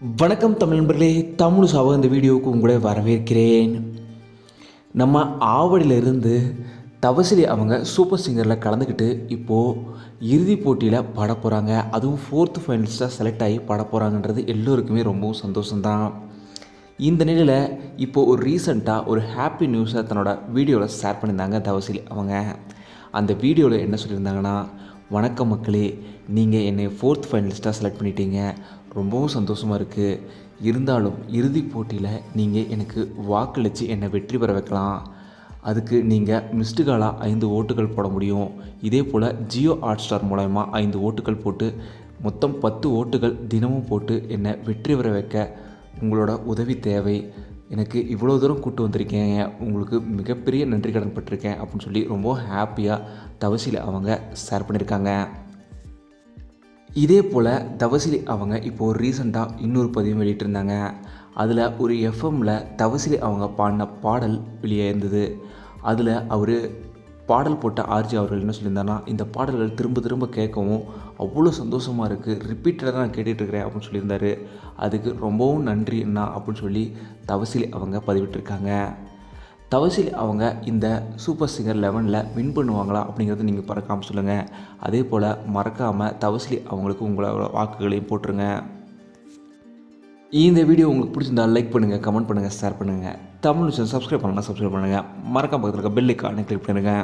வணக்கம் தமிழ் நண்பர்களே தமிழ் சாவ இந்த வீடியோவுக்கு உங்களை வரவேற்கிறேன். நம்ம ஆவடியிலிருந்து தவசிலி அவங்க சூப்பர் சிங்கரில் கலந்துக்கிட்டு இப்போது இறுதிப் போட்டியில் பாட போகிறாங்க அதுவும் ஃபோர்த்து ஃபைனலிஸ்ட்டாக செலக்ட் ஆகி பாட போகிறாங்கன்றது எல்லோருக்குமே ரொம்பவும் சந்தோஷம்தான். இந்த நிலையில் இப்போது ஒரு ரீசண்டாக ஒரு ஹாப்பி நியூஸை தன்னோட வீடியோவில் ஷேர் பண்ணியிருந்தாங்க தவசிலி அவங்க. அந்த வீடியோவில் என்ன சொல்லியிருந்தாங்கன்னா வணக்கம் மக்களே. நீங்கள் என்னை ஃபோர்த் ஃபைனலிஸ்ட்டாக செலக்ட் பண்ணிட்டீங்க. ரொம்பவும் சந்தோஷமாக இருக்குது இருந்தாலும் இறுதிப் போட்டியில் நீங்கள் எனக்கு வாக்களித்து என்னை வெற்றி பெற வைக்கலாம். அதுக்கு நீங்கள் மிஸ்டு காலாக ஐந்து ஓட்டுகள் போட முடியும். இதே போல் ஜியோ ஹாட் ஸ்டார் மூலயமா ஐந்து ஓட்டுகள் போட்டு மொத்தம் பத்து ஓட்டுகள் தினமும் போட்டு என்னை வெற்றி பெற வைக்க உங்களோட உதவி தேவை. எனக்கு இவ்வளோ தூரம் கூட்டு வந்திருக்கீங்க. உங்களுக்கு மிகப்பெரிய நன்றி கடன் பட்டிருக்கேன் அப்படின்னு சொல்லி ரொம்ப ஹாப்பியாக தவசியில் அவங்க ஷேர் பண்ணியிருக்காங்க இதே போல் தவசிலி அவங்க இப்போது ரீசெண்டாக இன்னொரு பதிவு வெளியிட்டிருந்தாங்க. அதில் ஒரு எஃப்எம்மில் தவசிலி அவங்க பாடின பாடல் வெளியே இருந்தது அதில் அவர் பாடல் போட்ட ஆர்ஜி அவர்கள் என்ன சொல்லியிருந்தாருன்னா இந்த பாடல்கள் திரும்ப திரும்ப கேட்கவும் அவ்வளோ சந்தோஷமாக இருக்குது ரிப்பீட்டடாக நான் கேட்டுட்ருக்கிறேன் அப்படின்னு சொல்லியிருந்தாரு. அதுக்கு ரொம்பவும் நன்றி அண்ணா அப்படின்னு சொல்லி தவசிலி அவங்க பதிவிட்டிருக்காங்க. தவசில் அவங்க இந்த சூப்பர் சிங்கர் லெவனில் வின் பண்ணுவாங்களா அப்படிங்கிறத நீங்கள் பறக்காமல் சொல்லுங்கள் அதே போல் மறக்காமல் தவசிலி அவங்களுக்கு உங்களோட வாக்குகளையும் போட்டுருங்க. இந்த வீடியோ உங்களுக்கு பிடிச்சிருந்தா லைக் பண்ணுங்கள் கமெண்ட் பண்ணுங்கள் ஷேர் பண்ணுங்கள் தமிழ் சப்ஸ்கிரைப் பண்ணலாம் சப்ஸ்கிரைப் பண்ணுங்கள் மறக்காம பக்கத்தில் இருக்க பெல் ஐக்கானை கிளிக் பண்ணுங்கள்